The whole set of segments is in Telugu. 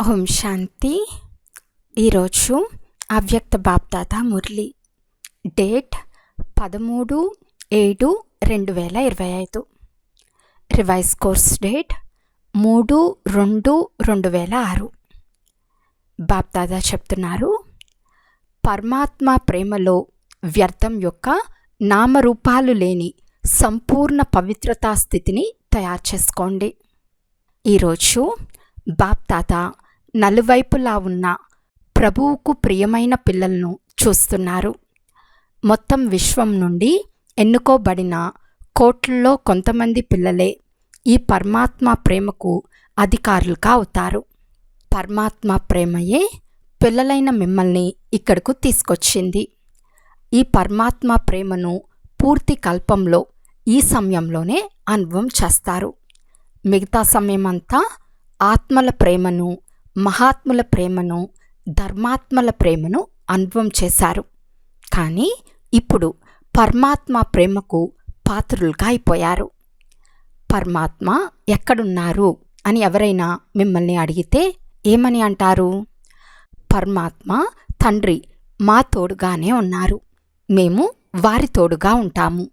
ఓం శాంతి. ఈరోజు అవ్యక్త బాప్దాత మురళి. డేట్ పదమూడు ఏడు రెండు వేల ఇరవై ఐదు. రివైజ్ కోర్స్ డేట్ మూడు రెండు రెండు వేల ఆరు. బాప్దాదా చెప్తున్నారు పరమాత్మ ప్రేమలో వ్యర్థం యొక్క నామరూపాలు లేని సంపూర్ణ పవిత్రతా స్థితిని తయారు చేసుకోండి. ఈరోజు బాప్తాత నలువైపులా ఉన్న ప్రభువుకు ప్రియమైన పిల్లలను చూస్తున్నారు. మొత్తం విశ్వం నుండి ఎన్నుకోబడిన కోట్లలో కొంతమంది పిల్లలే ఈ పరమాత్మ ప్రేమకు అధికారులుగా అవుతారు. పరమాత్మ ప్రేమయే పిల్లలైన మిమ్మల్ని ఇక్కడకు తీసుకొచ్చింది. ఈ పరమాత్మ ప్రేమను పూర్తి కల్పంలో ఈ సమయంలోనే అనుభవం చేస్తారు. మిగతా సమయమంతా ఆత్మల ప్రేమను మహాత్ముల ప్రేమను ధర్మాత్మల ప్రేమను అనుభవం చేశారు. కానీ ఇప్పుడు పరమాత్మ ప్రేమకు పాత్రులుగా అయిపోయారు. పరమాత్మ ఎక్కడున్నారు అని ఎవరైనా మిమ్మల్ని అడిగితే ఏమని అంటారు? పరమాత్మ తండ్రి మా తోడుగానే ఉన్నారు. మేము వారి తోడుగా ఉంటాము.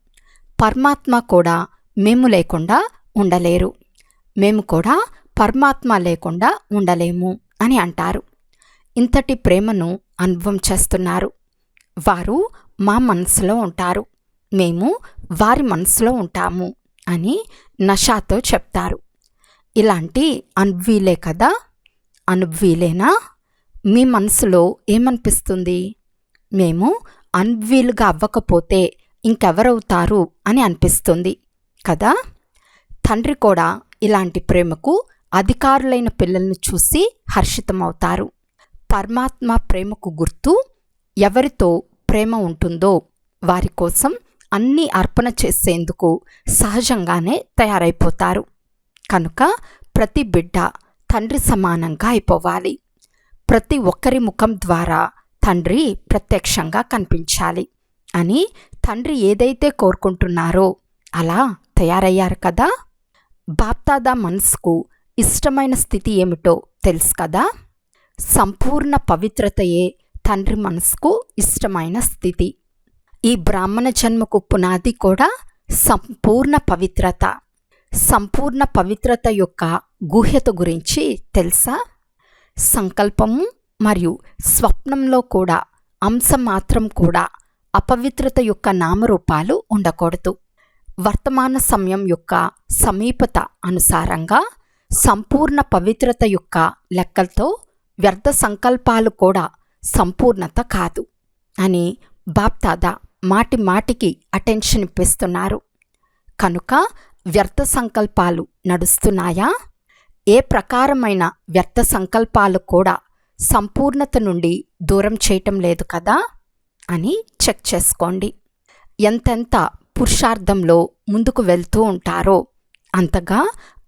పరమాత్మ కూడా మేము లేకుండా ఉండలేరు. మేము కూడా పరమాత్మ లేకుండా ఉండలేము. అని అంటారు. ఇంతటి ప్రేమను అనుభవం చేస్తున్నారు. వారు మా మనసులో ఉంటారు. మేము వారి మనసులో ఉంటాము అని నషాతో చెప్తారు. ఇలాంటి అనుభవీలే కదా? అనుభవీలేనా? మీ మనసులో ఏమనిపిస్తుంది? మేము అన్వీలుగా అవ్వకపోతే ఇంకెవరవుతారు అని అనిపిస్తుంది కదా? తండ్రి కూడా ఇలాంటి ప్రేమకు అధికారులైన పిల్లలను చూసి హర్షితమవుతారు. పరమాత్మ ప్రేమకు గుర్తు ఎవరితో ప్రేమ ఉంటుందో వారి కోసం అన్నీ అర్పణ చేసేందుకు సహజంగానే తయారైపోతారు. కనుక ప్రతి బిడ్డ తండ్రి సమానంగా అయిపోవాలి. ప్రతి ఒక్కరి ముఖం ద్వారా తండ్రి ప్రత్యక్షంగా కనిపించాలి అని తండ్రి ఏదైతే కోరుకుంటున్నారో అలా తయారయ్యారు కదా. బాప్తాదా మనసుకు ఇష్టమైన స్థితి ఏమిటో తెలుసు కదా? సంపూర్ణ పవిత్రతయే తండ్రి మనసుకు ఇష్టమైన స్థితి. ఈ బ్రాహ్మణ జన్మకు పునాది కూడా సంపూర్ణ పవిత్రత. సంపూర్ణ పవిత్రత యొక్క గుహ్యత గురించి తెలుసా? సంకల్పము మరియు స్వప్నంలో కూడా అంశం మాత్రం కూడా అపవిత్రత యొక్క నామరూపాలు ఉండకూడదు. వర్తమాన సమయం యొక్క సమీపత అనుసారంగా సంపూర్ణ పవిత్రత యొక్క లెక్కలతో వ్యర్థ సంకల్పాలు కూడా సంపూర్ణత కాదు అని బాప్తాదా మాటి మాటికి అటెన్షన్ ఇప్పిస్తున్నారు. కనుక వ్యర్థ సంకల్పాలు నడుస్తున్నాయా? ఏ ప్రకారమైన వ్యర్థ సంకల్పాలు కూడా సంపూర్ణత నుండి దూరం చేయటం లేదు కదా? అని చెక్ చేసుకోండి. ఎంతెంత పురుషార్థంలో ముందుకు వెళ్తూ ఉంటారో అంతగా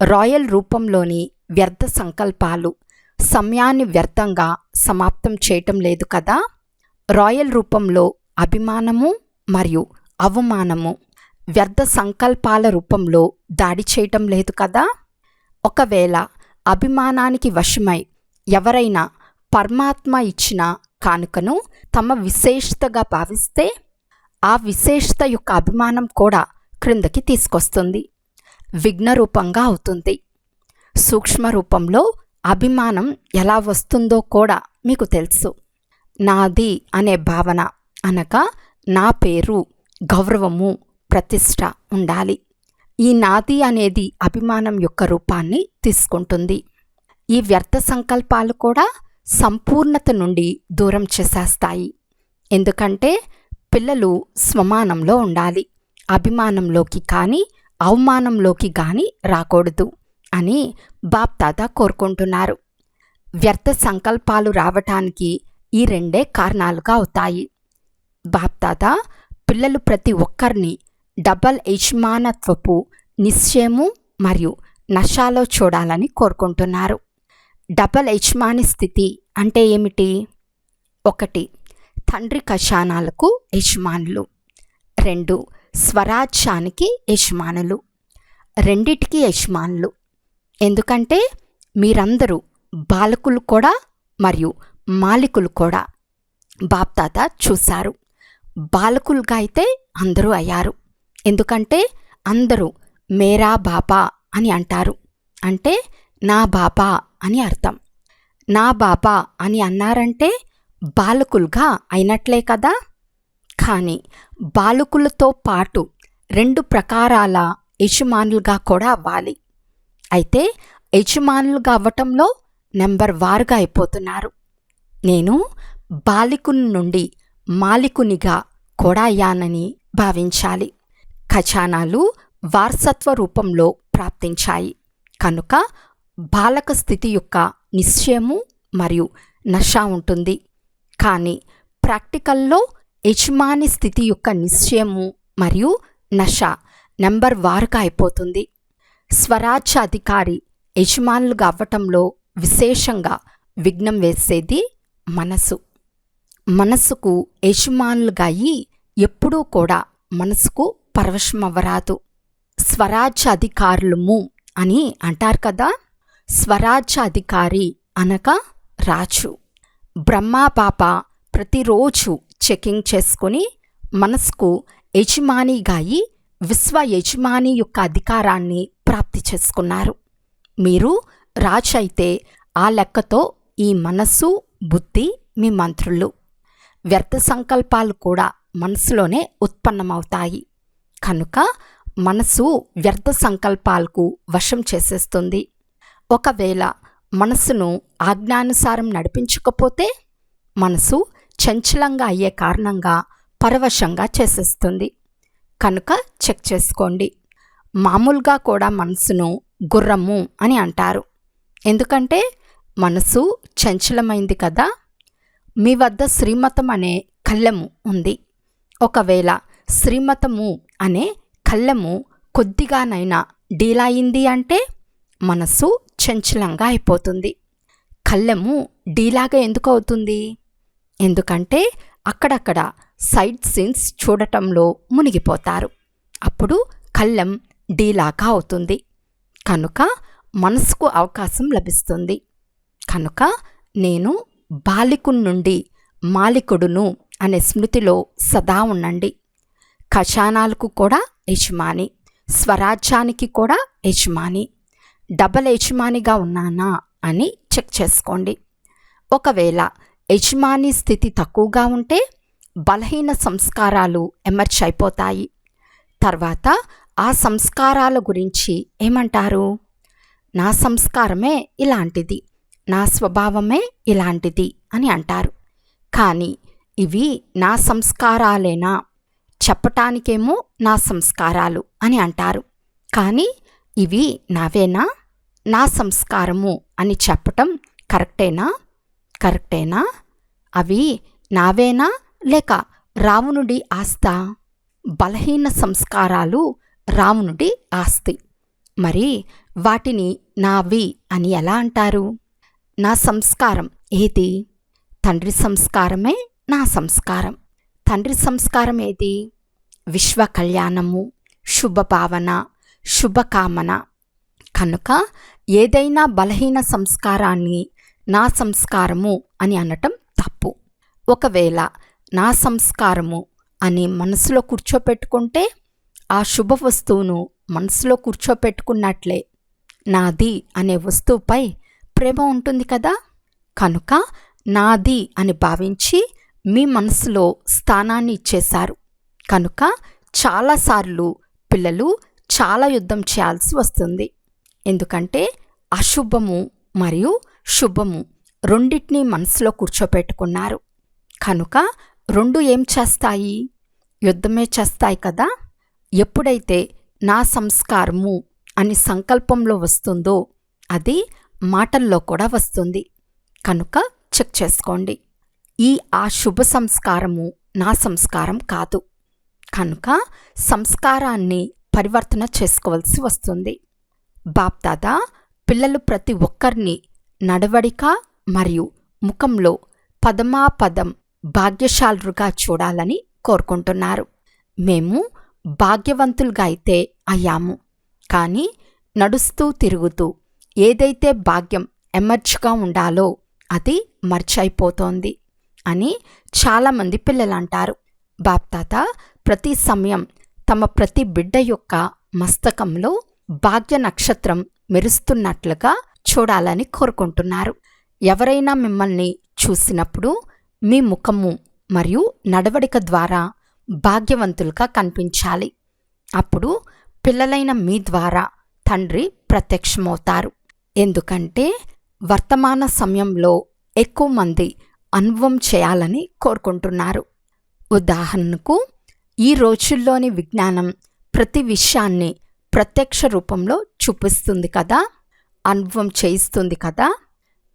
రాయల్ రూపంలోని వ్యర్థ సంకల్పాలు సమయాన్ని వ్యర్థంగా సమాప్తం చేయటం లేదు కదా? రాయల్ రూపంలో అభిమానము మరియు అవమానము వ్యర్థ సంకల్పాల రూపంలో దాడి చేయటం లేదు కదా? ఒకవేళ అభిమానానికి వశమై ఎవరైనా పరమాత్మ ఇచ్చిన కానుకను తమ విశేషతగా భావిస్తే ఆ విశేషత యొక్క అభిమానం కూడా క్రిందకి తీసుకొస్తుంది. విఘ్న రూపంగా అవుతుంది. సూక్ష్మ రూపంలో అభిమానం ఎలా వస్తుందో కూడా మీకు తెలుసు. నాది అనే భావన అనగా నా పేరు గౌరవము ప్రతిష్ట ఉండాలి. ఈ నాది అనేది అభిమానం యొక్క రూపాన్ని తీసుకుంటుంది. ఈ వ్యర్థ సంకల్పాలు కూడా సంపూర్ణత నుండి దూరం చేసేస్తాయి. ఎందుకంటే పిల్లలు స్వమానంలో ఉండాలి. అభిమానంలోకి కానీ అవమానంలోకి కానీ రాకూడదు అని బాప్తాత కోరుకుంటున్నారు. వ్యర్థ సంకల్పాలు రావటానికి ఈ రెండే కారణాలుగా అవుతాయి. బాప్తాత పిల్లలు ప్రతి ఒక్కరిని డబల్ యజమానత్వపు నిశ్చయము మరియు నషాలో చూడాలని కోరుకుంటున్నారు. డబల్ యజమాని స్థితి అంటే ఏమిటి? ఒకటి తండ్రి కషానాలకు యజమానులు. రెండు స్వరాజ్యానికి యజమానులు రెండిటికి యజమానులు. ఎందుకంటే మీరందరూ బాలకులు కూడా మరియు మాలికులు కూడా. బాప్తాత చూశారు. బాలకులుగా అయితే అందరూ అయ్యారు. ఎందుకంటే అందరూ మేరా బాబా అని అంటారు. అంటే నా బాబా అని అర్థం. నా బాబా అని అన్నారంటే బాలకులుగా అయినట్లే కదా? కానీ బాలకులతో పాటు రెండు ప్రకారాల యజమానులుగా కూడా అవ్వాలి. అయితే యజమానులుగా అవ్వటంలో నెంబర్ వారుగా అయిపోతున్నారు. నేను బాలికుని నుండి మాలికునిగా కూడా అయ్యానని భావించాలి. ఖజానాలు వారసత్వ రూపంలో ప్రాప్తించాయి. కనుక బాలక స్థితి యొక్క నిశ్చయము మరియు నష ఉంటుంది. కానీ ప్రాక్టికల్లో యజమాని స్థితి యొక్క నిశ్చయము మరియు నష నెంబర్ వారుగా అయిపోతుంది. స్వరాజ్య అధికారి యజమానులుగా అవ్వటంలో విశేషంగా విఘ్నం వేసేది మనసు. మనసుకు యజమానులుగా అయి ఎప్పుడూ కూడా మనసుకు పరవశమవ్వరాదు స్వరాజ్యాధికారులము అని అంటారు కదా? స్వరాజ్య అధికారి అనగా రాజు. బ్రహ్మా పాప ప్రతిరోజు చెకింగ్ చేసుకుని మనసుకు యజమానిగా అయి విశ్వ యజమాని యొక్క అధికారాన్ని ప్రాప్తి చేసుకున్నారు. మీరు రాజు అయితే ఆ లెక్కతో ఈ మనస్సు బుద్ధి మీ మంత్రులు. వ్యర్థ సంకల్పాలు కూడా మనసులోనే ఉత్పన్నమవుతాయి. కనుక మనసు వ్యర్థ సంకల్పాలకు వశం చేసేస్తుంది. ఒకవేళ మనసును ఆజ్ఞానుసారం నడిపించకపోతే మనసు చంచలంగా అయ్యే కారణంగా పరవశంగా చేసేస్తుంది. కనుక చెక్ చేసుకోండి. మామూలుగా కూడా మనసును గుర్రము అని అంటారు. ఎందుకంటే మనసు చంచలమైంది కదా. మీ వద్ద శ్రీమతం అనే కళ్ళెము ఉంది. ఒకవేళ శ్రీమతము అనే కళ్ళెము కొద్దిగానైనా డీలాయింది అంటే మనసు చంచలంగా అయిపోతుంది. కళ్ళెము డీలాగా ఎందుకు అవుతుంది? ఎందుకంటే అక్కడక్కడ సైడ్ సీన్స్ చూడటంలో మునిగిపోతారు. అప్పుడు కళ్ళెం డీలాగా అవుతుంది. కనుక మనసుకు అవకాశం లభిస్తుంది. కనుక నేను బాలికుడి నుండి మాలికుడును అనే స్మృతిలో సదా ఉండండి. ఖజానాలకు కూడా యజమాని స్వరాజ్యానికి కూడా యజమాని డబల్ యజమానిగా ఉన్నానా అని చెక్ చేసుకోండి. ఒకవేళ యజమాని స్థితి తక్కువగా ఉంటే బలహీన సంస్కారాలు ఎమర్జ్ అయిపోతాయి. తర్వాత ఆ సంస్కారాల గురించి ఏమంటారు? నా సంస్కారమే ఇలాంటిది నా స్వభావమే ఇలాంటిది అని అంటారు. కానీ ఇవి నా సంస్కారాలేనా? చెప్పటానికేమో నా సంస్కారాలు అని అంటారు. కానీ ఇవి నావేనా? నా సంస్కారము అని చెప్పటం కరెక్టేనా? కరెక్టేనా? అవి నావేనా లేక రావణుడి ఆస్థ? బలహీన సంస్కారాలు రావణుడి ఆస్తి మరి వాటిని నావి అని ఎలా అంటారు? నా సంస్కారం ఏది? తండ్రి సంస్కారమే నా సంస్కారం. తండ్రి సంస్కారం ఏది? విశ్వ కళ్యాణము శుభభావన శుభకామన కనుక ఏదైనా బలహీన సంస్కారాన్ని నా సంస్కారము అని అనటం తప్పు. ఒకవేళ నా సంస్కారము అని మనసులో కూర్చోపెట్టుకుంటే ఆ శుభ వస్తువును మనసులో కూర్చోపెట్టుకున్నట్లే. నాది అనే వస్తువుపై ప్రేమ ఉంటుంది కదా! కనుక నాది అని భావించి మీ మనసులో స్థానాన్ని ఇచ్చేశారు. కనుక చాలాసార్లు పిల్లలు చాలా యుద్ధం చేయాల్సి వస్తుంది. ఎందుకంటే అశుభము మరియు శుభము. రెండింటినీ మనసులో కూర్చోపెట్టుకున్నారు. కనుక రెండు ఏం చేస్తాయి? యుద్ధమే చేస్తాయి కదా? ఎప్పుడైతే నా సంస్కారము అని సంకల్పంలో వస్తుందో అది మాటల్లో కూడా వస్తుంది. కనుక చెక్ చేసుకోండి. ఈ ఆ శుభ సంస్కారము నా సంస్కారం కాదు. కనుక సంస్కారాన్ని పరివర్తన చేసుకోవాల్సి వస్తుంది. బాప్దాదా పిల్లలు ప్రతి ఒక్కరిని నడవడిక మరియు ముఖంలో పదమాపదం భాగ్యశాలుగా చూడాలని కోరుకుంటున్నారు. మేము భాగ్యవంతులుగా అయితే అయ్యాము. కానీ నడుస్తూ తిరుగుతూ ఏదైతే భాగ్యం ఎమర్జ్గా ఉండాలో అది మర్చైపోతోంది అని చాలామంది పిల్లలు అంటారు బాప్తాత ప్రతి సమయం తమ ప్రతి బిడ్డ యొక్క మస్తకంలో భాగ్య నక్షత్రం మెరుస్తున్నట్లుగా చూడాలని కోరుకుంటున్నారు. ఎవరైనా మిమ్మల్ని చూసినప్పుడు మీ ముఖము మరియు నడవడిక ద్వారా భాగ్యవంతులుగా కనిపించాలి. అప్పుడు పిల్లలైన మీ ద్వారా తండ్రి ప్రత్యక్షమవుతారు. ఎందుకంటే వర్తమాన సమయంలో ఎక్కువ మంది అనుభవం చేయాలని కోరుకుంటున్నారు. ఉదాహరణకు ఈ రోజుల్లోని విజ్ఞానం ప్రతి విషయాన్ని ప్రత్యక్ష రూపంలో చూపిస్తుంది కదా? అనుభవం చేయిస్తుంది కదా?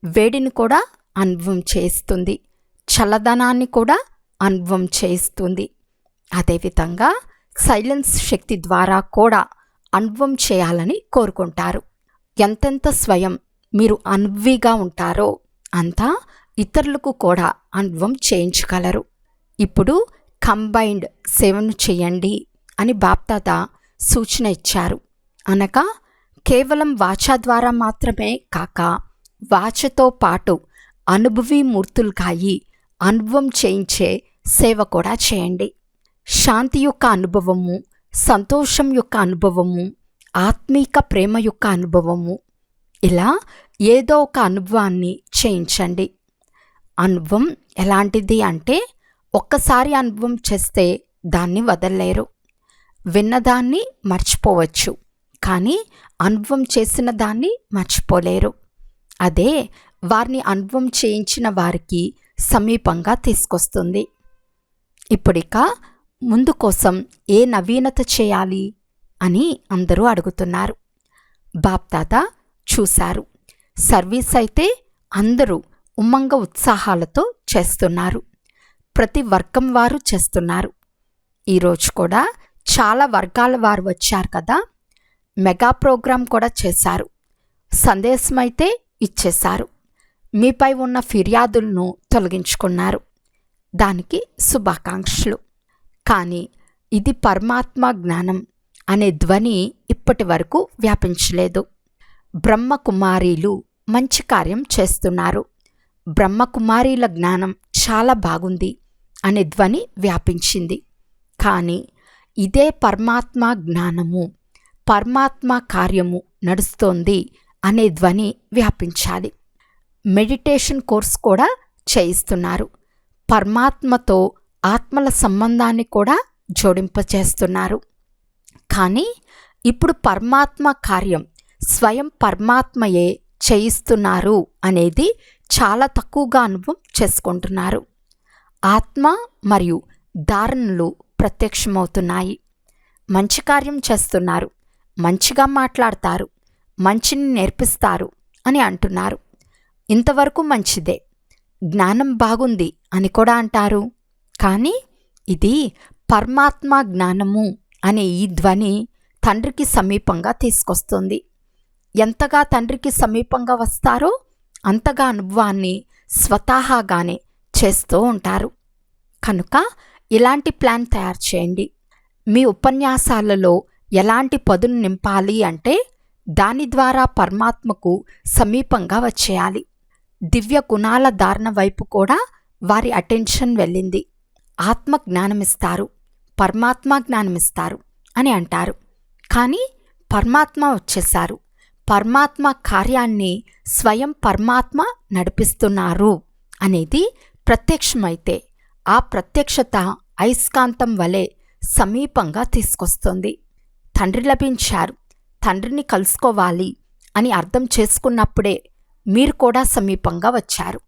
వేడిని కూడా అనుభవం చేయిస్తుంది. చల్లదనాన్ని కూడా అనుభవం చేయిస్తుంది. అదేవిధంగా సైలెన్స్ శక్తి ద్వారా కూడా అనుభవం చేయాలని కోరుకుంటారు. ఎంతెంత స్వయం మీరు అన్వీగా ఉంటారో అంతా ఇతరులకు కూడా అనుభవం చేయించగలరు. ఇప్పుడు కంబైన్డ్ సేవను చేయండి అని బాప్తాత సూచన ఇచ్చారు. అనగా కేవలం వాచ ద్వారా మాత్రమే కాక వాచతో పాటు అనుభవీ మూర్తులుగాయి అనుభవం చేయించే సేవ కూడా చేయండి. శాంతి యొక్క అనుభవము సంతోషం యొక్క అనుభవము ఆత్మీక ప్రేమ యొక్క అనుభవము. ఇలా ఏదో ఒక అనుభవాన్ని చేయించండి. అనుభవం ఎలాంటిది అంటే ఒక్కసారి అనుభవం చేస్తే దాన్ని వదలలేరు. విన్నదాన్ని మర్చిపోవచ్చు. కానీ అనుభవం చేసిన దాన్ని మర్చిపోలేరు. అదే వారిని అనుభవం చేయించిన వారికి సమీపంగా తీసుకొస్తుంది. ఇప్పుడిక ముందు కోసం ఏ నవీనత చేయాలి అని అందరూ అడుగుతున్నారు. బాప్తాత చూశారు. సర్వీస్ అయితే అందరూ ఉమ్మంగ ఉత్సాహాలతో చేస్తున్నారు. ప్రతి వర్గం వారు చేస్తున్నారు. ఈరోజు కూడా చాలా వర్గాల వారు వచ్చారు కదా. మెగా ప్రోగ్రాం కూడా చేశారు. సందేశం అయితే ఇచ్చేశారు. మీపై ఉన్న ఫిర్యాదులను తొలగించుకున్నారు. దానికి శుభాకాంక్షలు. కానీ ఇది పరమాత్మ జ్ఞానం అనే ధ్వని ఇప్పటి వరకు వ్యాపించలేదు. బ్రహ్మకుమారీలు మంచి కార్యం చేస్తున్నారు. బ్రహ్మకుమారీల జ్ఞానం చాలా బాగుంది అనే ధ్వని వ్యాపించింది. కానీ ఇదే పరమాత్మ జ్ఞానము పరమాత్మ కార్యము నడుస్తోంది అనే ధ్వని వ్యాపించాలి. మెడిటేషన్ కోర్స్ కూడా చేయిస్తున్నారు. పరమాత్మతో ఆత్మల సంబంధాన్ని కూడా జోడింపచేస్తున్నారు. కానీ ఇప్పుడు పరమాత్మ కార్యం స్వయం పరమాత్మయే చేయిస్తున్నారు అనేది చాలా తక్కువగా అనుభవం చేసుకుంటున్నారు. ఆత్మ మరియు ధారణలు ప్రత్యక్షమవుతున్నాయి. మంచి కార్యం చేస్తున్నారు. మంచిగా మాట్లాడతారు మంచిని నేర్పిస్తారు అని అంటున్నారు. ఇంతవరకు మంచిదే జ్ఞానం బాగుంది అని కూడా అంటారు. కానీ ఇది పరమాత్మ జ్ఞానము అనే ఈ ధ్వని తండ్రికి సమీపంగా తీసుకొస్తుంది. ఎంతగా తండ్రికి సమీపంగా వస్తారో అంతగా అనుభవాన్ని స్వతహాగానే చేస్తూ ఉంటారు. కనుక ఇలాంటి ప్లాన్ తయారు చేయండి. మీ ఉపన్యాసాలలో ఎలాంటి పదును నింపాలి అంటే దాని ద్వారా పరమాత్మకు సమీపంగా వచ్చేయాలి. దివ్య గుణాల ధారణ వైపు కూడా వారి అటెన్షన్ వెళ్ళింది. ఆత్మ జ్ఞానమిస్తారు. పరమాత్మ జ్ఞానమిస్తారు అని అంటారు. కానీ పరమాత్మ వచ్చేశారు. పరమాత్మ కార్యాన్ని స్వయం పరమాత్మ నడిపిస్తున్నారు అనేది ప్రత్యక్షమైతే ఆ ప్రత్యక్షత అయస్కాంతం వలె సమీపంగా తీసుకొస్తుంది. తండ్రి లభించారు తండ్రిని కలుసుకోవాలి అని అర్థం చేసుకున్నప్పుడే మీరు కూడా సమీపంగా వచ్చారు.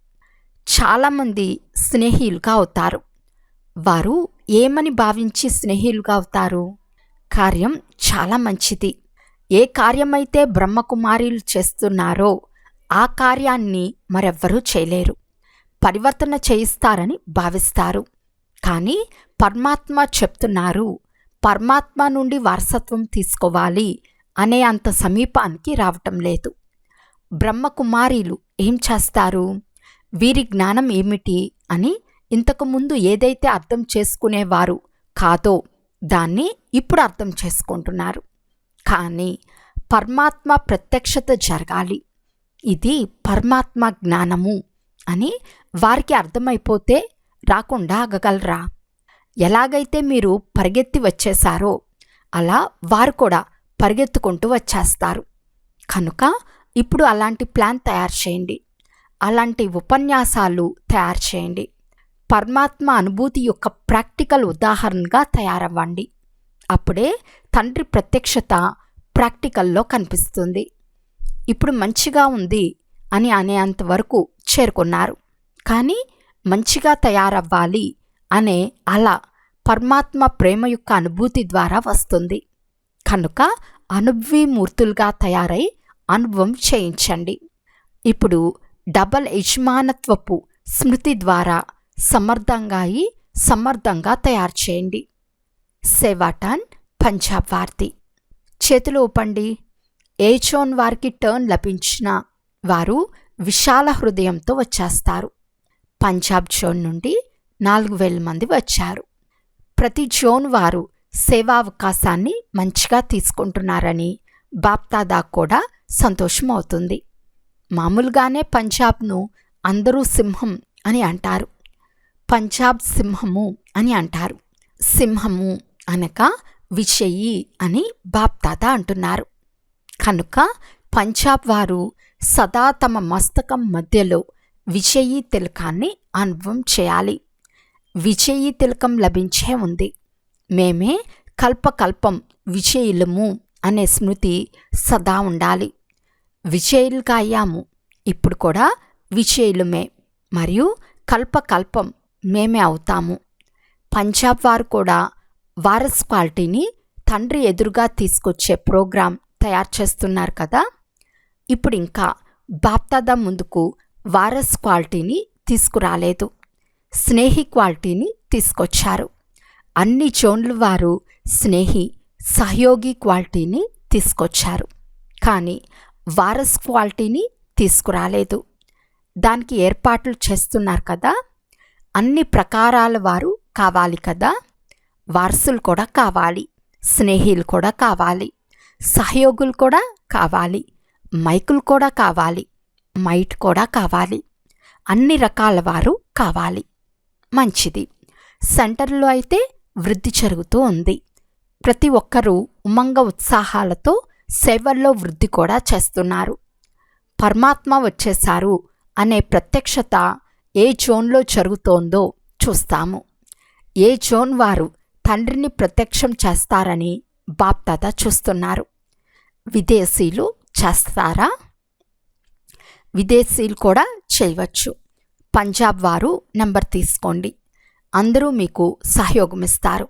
చాలామంది స్నేహితులుగా అవుతారు. వారు ఏమని భావించి స్నేహితులుగా అవుతారు? కార్యం చాలా మంచిది. ఏ కార్యమైతే బ్రహ్మకుమారీలు చేస్తున్నారో ఆ కార్యాన్ని మరెవ్వరూ చేయలేరు. పరివర్తన చేయిస్తారని భావిస్తారు. కానీ పరమాత్మ చెప్తున్నారు పరమాత్మ నుండి వారసత్వం తీసుకోవాలి అనే అంత సమీపానికి రావటం లేదు. బ్రహ్మకుమారీలు ఏం చేస్తారు? వీరి జ్ఞానం ఏమిటి అని ఇంతకుముందు ఏదైతే అర్థం చేసుకునేవారు కాదో దాన్ని ఇప్పుడు అర్థం చేసుకుంటున్నారు. కానీ పరమాత్మ ప్రత్యక్షత జరగాలి. ఇది పరమాత్మ జ్ఞానము అని వారికి అర్థమైపోతే రాకుండా ఆగగలరా? ఎలాగైతే మీరు పరిగెత్తి వచ్చేశారో అలా వారు కూడా పరిగెత్తుకుంటూ వచ్చేస్తారు. కనుక ఇప్పుడు అలాంటి ప్లాన్ తయారు చేయండి. అలాంటి ఉపన్యాసాలు తయారు చేయండి. పరమాత్మ అనుభూతి యొక్క ప్రాక్టికల్ ఉదాహరణగా తయారవ్వండి. అప్పుడే తండ్రి ప్రత్యక్షత ప్రాక్టికల్లో కనిపిస్తుంది. ఇప్పుడు మంచిగా ఉంది అని అనేంత వరకు చేరుకున్నారు. కానీ మంచిగా తయారవ్వాలి అనే అలా పరమాత్మ ప్రేమ యొక్క అనుభూతి ద్వారా వస్తుంది. కనుక అనుభవీమూర్తులుగా తయారై అనుభవం చేయించండి. ఇప్పుడు డబల్ యజమానత్వపు స్మృతి ద్వారా సమర్థంగా అయి సమర్థంగా తయారు చేయండి. సెవాటాన్ పంజాబ్ వార్తి. చేతులు ఊపండి ఏ జోన్ వారికి టర్న్ లభించిన వారు విశాల హృదయంతో వచ్చేస్తారు. పంజాబ్ జోన్ నుండి నాలుగు వేల మంది వచ్చారు. ప్రతి జోన్ వారు సేవా అవకాశాన్ని మంచిగా తీసుకుంటున్నారని బాప్తాదా కూడా సంతోషం అవుతుంది. మామూలుగానే పంజాబ్ను అందరూ సింహం అని అంటారు. పంజాబ్ సింహము అని అంటారు. సింహము అనక విషయి అని బాప్తాత అంటున్నారు. కనుక పంజాబ్ వారు సదా తమ మస్తకం మధ్యలో విషయీ తిలకాన్ని అనుభవం చేయాలి. విజయీ తిలకం లభించే ఉంది. మేమే కల్పకల్పం విజయులము అనే స్మృతి సదా ఉండాలి. విజయులుగా అయ్యాము ఇప్పుడు కూడా విజయులమే మరియు కల్పకల్పం మేమే అవుతాము. పంజాబ్ వారు కూడా వారస్ క్వాలిటీని తండ్రి ఎదురుగా తీసుకొచ్చే ప్రోగ్రాం తయారు చేస్తున్నారు కదా? ఇప్పుడు ఇంకా బాప్తాదా ముందుకు వారస్ క్వాలిటీని తీసుకురాలేదు. స్నేహి క్వాలిటీని తీసుకొచ్చారు. అన్ని జోన్లు వారు స్నేహి సహయోగి క్వాలిటీని తీసుకొచ్చారు. కానీ వారస్ క్వాలిటీని తీసుకురాలేదు. దానికి ఏర్పాట్లు చేస్తున్నారు కదా? అన్ని ప్రకారాల వారు కావాలి కదా? వారసులు కూడా కావాలి స్నేహితులు కూడా కావాలి సహయోగులు కూడా కావాలి మైకులు కూడా కావాలి మైట్ కూడా కావాలి అన్ని రకాల వారు కావాలి. మంచిది. సెంటర్లో అయితే వృద్ధి జరుగుతూ ఉంది. ప్రతి ఒక్కరూ ఉమంగ ఉత్సాహాలతో సేవల్లో వృద్ధి కూడా చేస్తున్నారు. పరమాత్మ వచ్చేశారు అనే ప్రత్యక్షత ఏ జోన్లో జరుగుతోందో చూస్తాము. ఏ జోన్ వారు తండ్రిని ప్రత్యక్షం చేస్తారని బాప్తాత చూస్తున్నారు. విదేశీలు చేస్తారా? విదేశీలు కూడా చేయవచ్చు. పంజాబ్ వారు నెంబర్ తీసుకోండి. అందరూ మీకు సహయోగం ఇస్తారు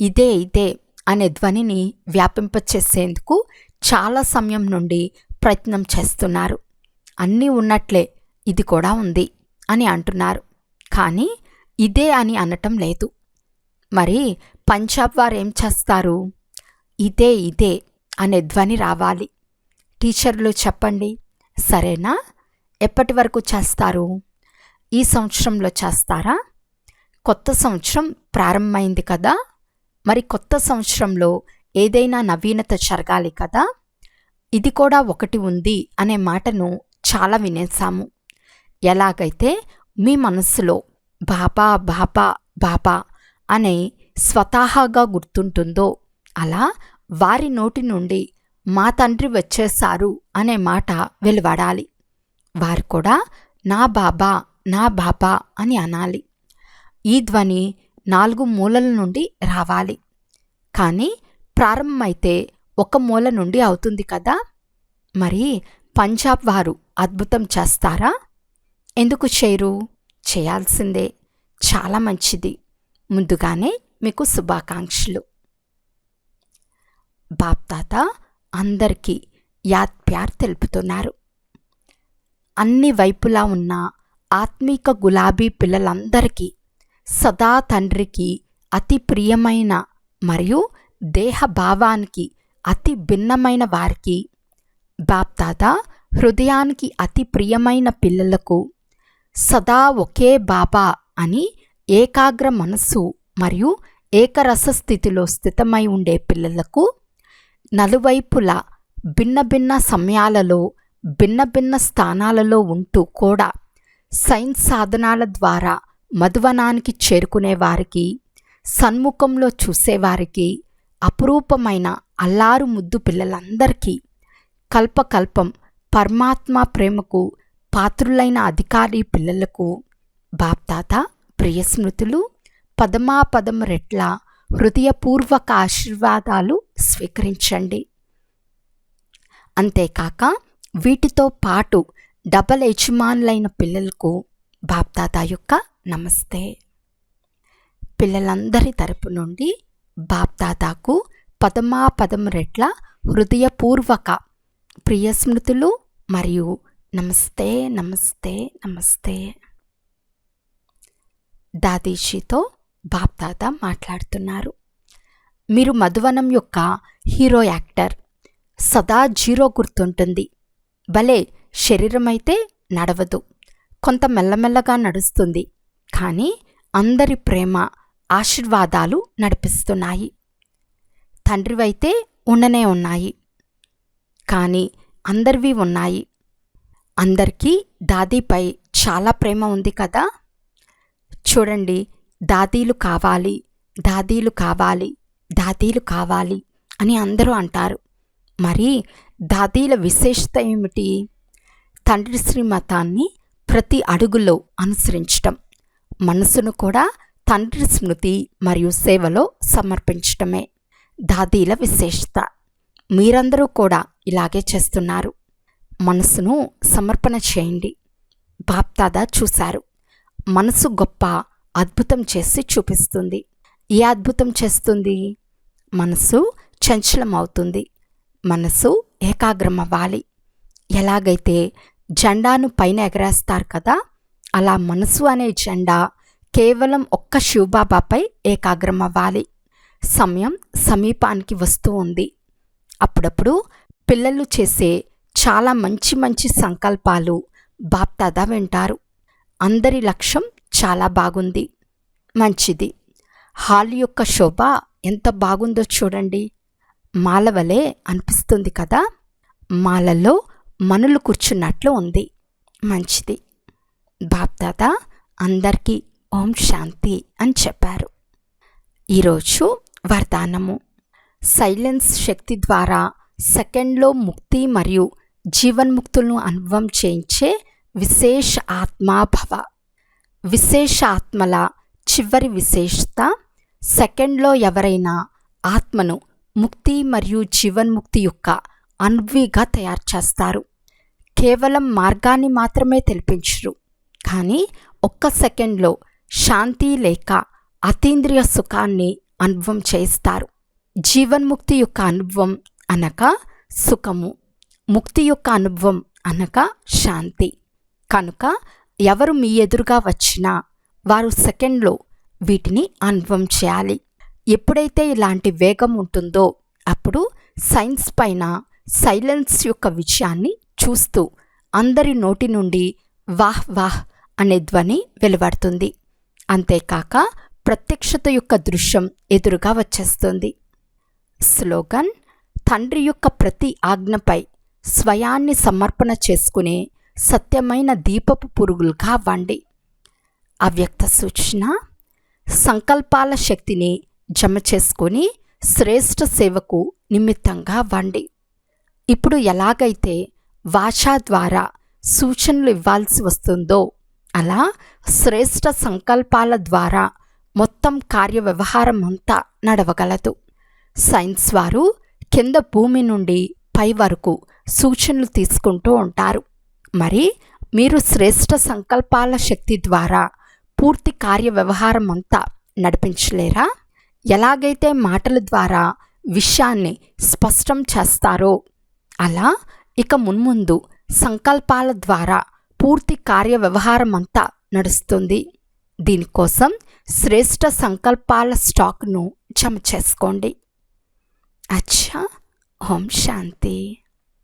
ఇదే ఇదే అనే ధ్వనిని వ్యాపింపచేసేందుకు చాలా సమయం నుండి ప్రయత్నం చేస్తున్నారు. అన్నీ ఉన్నట్లే ఇది కూడా ఉంది అని అంటున్నారు. కానీ ఇదే అని అనటం లేదు. మరి పంజాబ్ వారు ఏం చేస్తారు? ఇదే ఇదే అనే ధ్వని రావాలి. టీచర్లు చెప్పండి. సరేనా? ఎప్పటి వరకు చేస్తారు? ఈ సంవత్సరంలో చేస్తారా? కొత్త సంవత్సరం ప్రారంభమైంది కదా? మరి కొత్త సంవత్సరంలో ఏదైనా నవీనత జరగాలి కదా? ఇది కూడా ఒకటి ఉంది అనే మాటను చాలా వినేసాము ఎలాగైతే మీ మనస్సులో బాబా బాబా బాబా అనే స్వతహాగా గుర్తుంటుందో అలా వారి నోటి నుండి మా తండ్రి వచ్చేశారు అనే మాట వెలువడాలి. వారు కూడా నా బాబా నా బాబా అని అనాలి. ఈ ధ్వని నాలుగు మూలల నుండి రావాలి. కానీ ప్రారంభమైతే ఒక మూల నుండి అవుతుంది కదా? మరి పంజాబ్ వారు అద్భుతం చేస్తారా? ఎందుకు చేయరు? చేయాల్సిందే. చాలా మంచిది. ముందుగానే మీకు శుభాకాంక్షలు. బాప్తాత అందరికీ యాద్ ప్యార్ తెలుపుతున్నారు. అన్ని వైపులా ఉన్న ఆత్మీక గులాబీ పిల్లలందరికీ సదా తండ్రికి అతి ప్రియమైన మరియు దేహ భావానికి అతి భిన్నమైన వారికి బాప్దాదా హృదయానికి అతి ప్రియమైన పిల్లలకు సదా ఒకే బాబా అని ఏకాగ్ర మనస్సు మరియు ఏకరస స్థితిలో స్థితమై ఉండే పిల్లలకు నలువైపులా భిన్న భిన్న సమయాలలో భిన్న భిన్న స్థానాలలో ఉంటూ కూడా సైన్స్ సాధనాల ద్వారా మధువనానికి చేరుకునే వారికి సన్ముఖంలో చూసేవారికి అపురూపమైన అల్లారు ముద్దు పిల్లలందరికీ కల్పకల్పం పరమాత్మ ప్రేమకు పాత్రులైన అధికారి పిల్లలకు బాప్తాత ప్రియస్మృతులు పదమాపదం రెట్ల హృదయపూర్వక ఆశీర్వాదాలు స్వీకరించండి. అంతేకాక వీటితో పాటు డబల్ యజమానులైన పిల్లలకు బాప్దాదా యొక్క నమస్తే. పిల్లలందరి తరపు నుండి బాప్దాదాకు పదము రెట్ల హృదయపూర్వక ప్రియస్మృతులు మరియు నమస్తే నమస్తే నమస్తే. దాదీషితో బాప్దాదా మాట్లాడుతున్నారు. మీరు మధువనం యొక్క హీరో యాక్టర్ సదా జీరో గుర్తుంటుంది. భలే శరీరం అయితే నడవదు. కొంత మెల్లమెల్లగా నడుస్తుంది. కానీ అందరి ప్రేమ ఆశీర్వాదాలు నడిపిస్తున్నాయి. తండ్రివైతే ఉండనే ఉన్నాయి. కానీ అందరివి ఉన్నాయి. అందరికీ దాదీపై చాలా ప్రేమ ఉంది కదా? చూడండి దాదీలు కావాలి దాదీలు కావాలి దాదీలు కావాలి అని అందరూ అంటారు. మరి దాదీల విశేషత ఏమిటి? తండ్రి శ్రీమతాన్ని ప్రతి అడుగులో అనుసరించటం. మనసును కూడా తండ్రి స్మృతి మరియు సేవలో సమర్పించటమే. దాదీల విశేషత. మీరందరూ కూడా ఇలాగే చేస్తున్నారు. మనసును సమర్పణ చేయండి. బాప్దాదా చూశారు. మనసు గొప్ప అద్భుతం చేసి చూపిస్తుంది. ఏ అద్భుతం చేస్తుంది? మనసు చంచలమవుతుంది. మనసు ఏకాగ్రం అవ్వాలి ఎలాగైతే జెండాను పైన ఎగరేస్తారు కదా? అలా మనసు అనే జెండా కేవలం ఒక్క శివబాబాపై ఏకాగ్రం అవ్వాలి సమయం సమీపానికి వస్తూ ఉంది. అప్పుడప్పుడు పిల్లలు చేసే చాలా మంచి మంచి సంకల్పాలు బాప్దాదా వింటారు. అందరి లక్ష్యం చాలా బాగుంది. మంచిది. హాల్ యొక్క శోభ ఎంత బాగుందో చూడండి. మాలవలే అనిపిస్తుంది కదా? మాలలో మనులు కూర్చున్నట్లు ఉంది. మంచిది. బాప్దాత అందరికీ ఓం శాంతి అని చెప్పారు. ఈరోజు వరదానము. సైలెన్స్ శక్తి ద్వారా సెకండ్లో ముక్తి మరియు జీవన్ముక్తులను అనుభవం చేయించే విశేష ఆత్మాభవ. విశేష ఆత్మల చివరి విశేషత సెకండ్లో ఎవరైనా ఆత్మను ముక్తి మరియు జీవన్ముక్తి యొక్క అన్వీగా తయారు చేస్తారు. కేవలం మార్గాన్ని మాత్రమే తెలిపించరు. కానీ ఒక్క సెకండ్లో శాంతి లేక అతీంద్రియ సుఖాన్ని అనుభవం చేయిస్తారు. జీవన్ముక్తి యొక్క అనుభవం అనగా సుఖము ముక్తి యొక్క అనుభవం అనగా శాంతి. కనుక ఎవరు మీ ఎదురుగా వచ్చినా వారు సెకండ్లో వీటిని అనుభవం చేయాలి. ఎప్పుడైతే ఇలాంటి వేగం ఉంటుందో అప్పుడు సైన్స్ పైన సైలెన్స్ యొక్క విషయాన్ని చూస్తూ అందరి నోటి నుండి వాహ్ వాహ్ అనే ధ్వని వెలువడుతుంది. అంతేకాక ప్రత్యక్షత యొక్క దృశ్యం ఎదురుగా వచ్చేస్తుంది. స్లోగన్ తండ్రి యొక్క ప్రతి ఆజ్ఞపై స్వయాన్ని సమర్పణ చేసుకునే సత్యమైన దీపపు పురుగులుగా వండి. అవ్యక్త సూచన సంకల్పాల శక్తిని జమ చేసుకొని శ్రేష్ఠ సేవకు నిమిత్తంగా వండి. ఇప్పుడు ఎలాగైతే వాచా ద్వారా సూచనలు ఇవ్వాల్సి వస్తుందో అలా శ్రేష్ట సంకల్పాల ద్వారా మొత్తం కార్య వ్యవహారం అంతా నడవగలదు. సైన్స్ వారు కింద భూమి నుండి పై వరకు సూచనలు తీసుకుంటూ ఉంటారు. మరి మీరు శ్రేష్ఠ సంకల్పాల శక్తి ద్వారా పూర్తి కార్య వ్యవహారం అంతా నడిపించలేరా? ఎలాగైతే మాటల ద్వారా విషయాన్ని స్పష్టం చేస్తారో అలా ఇక మున్ముందు సంకల్పాల ద్వారా పూర్తి కార్య వ్యవహారం అంతా నడుస్తుంది. దీనికోసం శ్రేష్ఠ సంకల్పాల స్టాక్ను జమ చేసుకోండి. అచ్చా ఓం శాంతి.